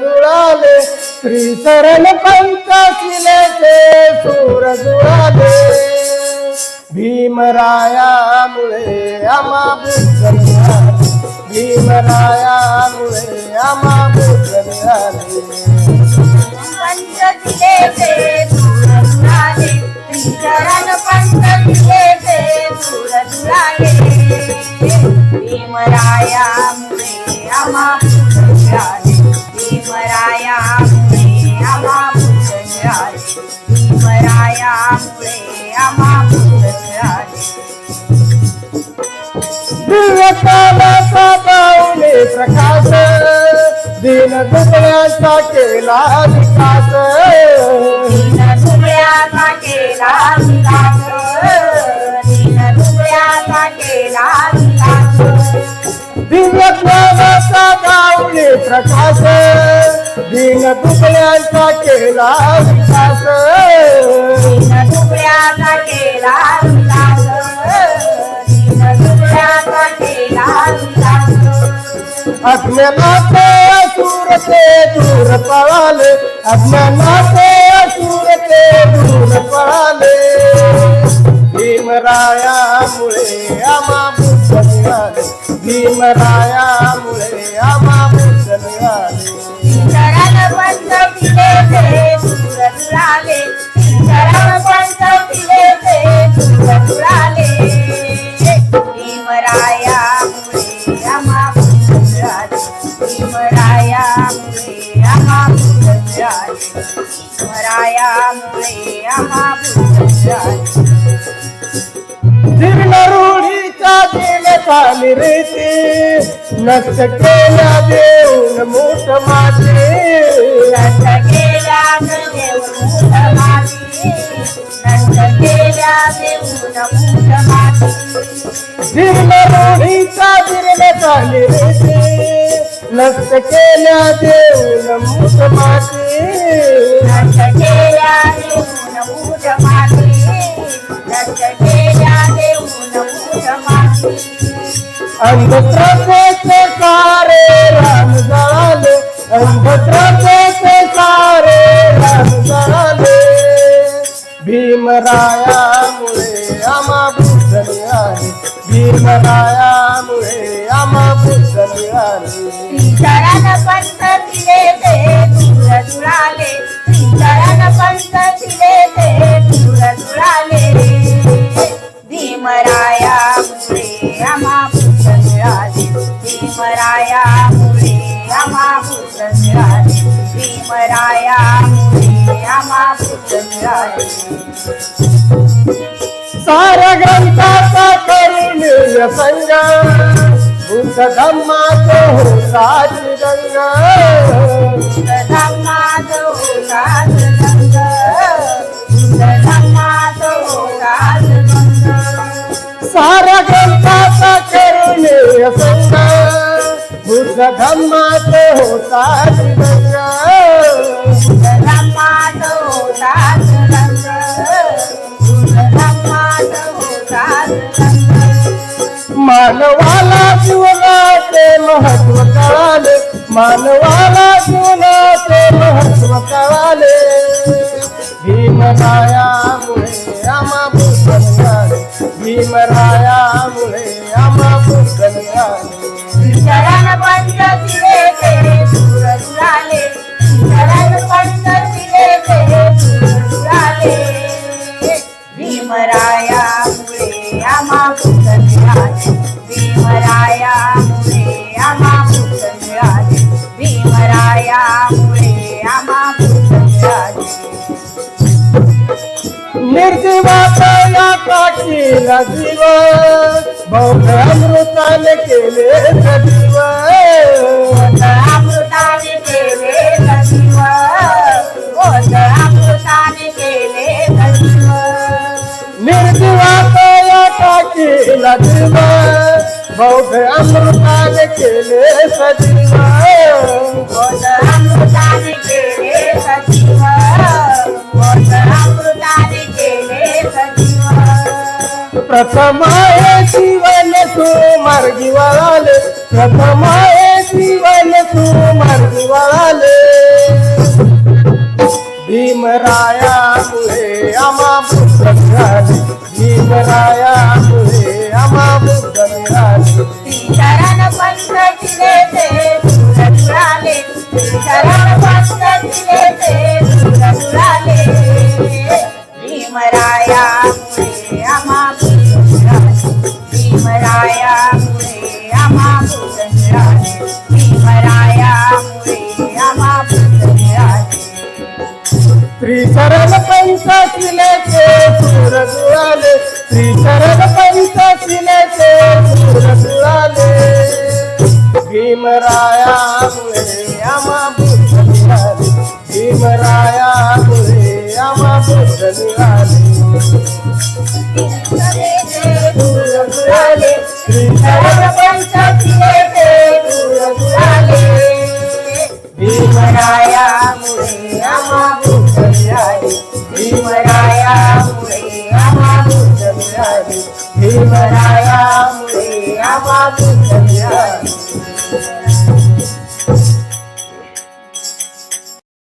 जुळाले. श्री शरण पंचशिलेचे सूर जुळाले भीमरायामुळे आम्हा भीमरायामुळे आम्हा भीमरायामुळे आम्हा पुत्र मिळाले. दिन दुबळ्याचा केला विकास. दिन दुबळ्याचा केला विकास दीन दुबळ्याचा केला विकास दिव्यकालाचा पाऊले प्रकाश. दिन दुबळ्याचा केला विकास. दिन दुबळ्याचा केला अज्ञानाचे असुर ते दूर पळाले. अज्ञानाचे असुर ते दूर पळाले. भीमरायामुळे आमा बुद्ध मिळाले भीमरायामुळे आम्हा बुद्ध मिळाले भीमरायामुळे आम्हा पुत्र मिळाले भीमरायामुळे आम्हा पुत्र मिळाले जीर्ण रूढीच्या दिलचा रीती. नष्ट केल्या देऊन मूठ माती. नष्ट माती. जीर्ण रूढीचा जीर्ण रीती. नष्ट केल्या देऊन मूठ माती. नष्ट केल्या देऊन अंधश्रद्धेचे सारे राम झाले अंधश्रद्धेचे सारे राम झाले. भीमरायामुळे आम्हा बुद्ध आले भीमरायामुळे आम्हा बुद्ध आले. श्रीचरण पंत तिले ते दूर दुराले श्रीचरण पंत तिले ते दूर दुराले. भीमराया मिळाले भीमरायामुळे आम्हा पुत्र मिळाले भीमरायामुळे आम्हा पुत्र मिळाले साऱ्या ग्रंथाचा करून संग बुद्ध धम्माच होता गंगा धम्मात होतात गंग करून संग बुद्ध धम्माच होता गंगा धम्मात होतात गंग धम्मात होतात गंग मानवाला जीवनाचे महत्त्व कळाले. मानवाला जीवनाचे महत्त्व कळाले. भीमरायामुळे आम्हा बुद्ध भीमरायामुळे आम्हा पुत्र मिळाले. भीमरायामुळे आम्हा पुत्र मिळाले भीमरायामुळे आम्हा पुत्र मिळाले निर्जीवाचा या जीव अमृताने केले सजीव अमृताने जीव बौद्ध अमृताने केले सजीव ओझ अमृताने केले सजीव ओझ अमृताने केले सजीव प्रथम जीवन तू मार्गी वळाले प्रथम जीवन तू मार्गी वळाले भीमरायामुळे आम्हा बुद्ध मिळाले श्रीशरण पंचशिलेचे सूर जुळाले श्रीशरण पंचशिलेचे सूर जुळाले भीमरायामुळे आम्हा बुद्ध मिळाले भीमरायामुळे आम्हा बुद्ध मिळाले दुराले शरण भीमरायामुळे आम्हा बुद्ध मिळाले भीमरायामुळे आम्हा बुद्ध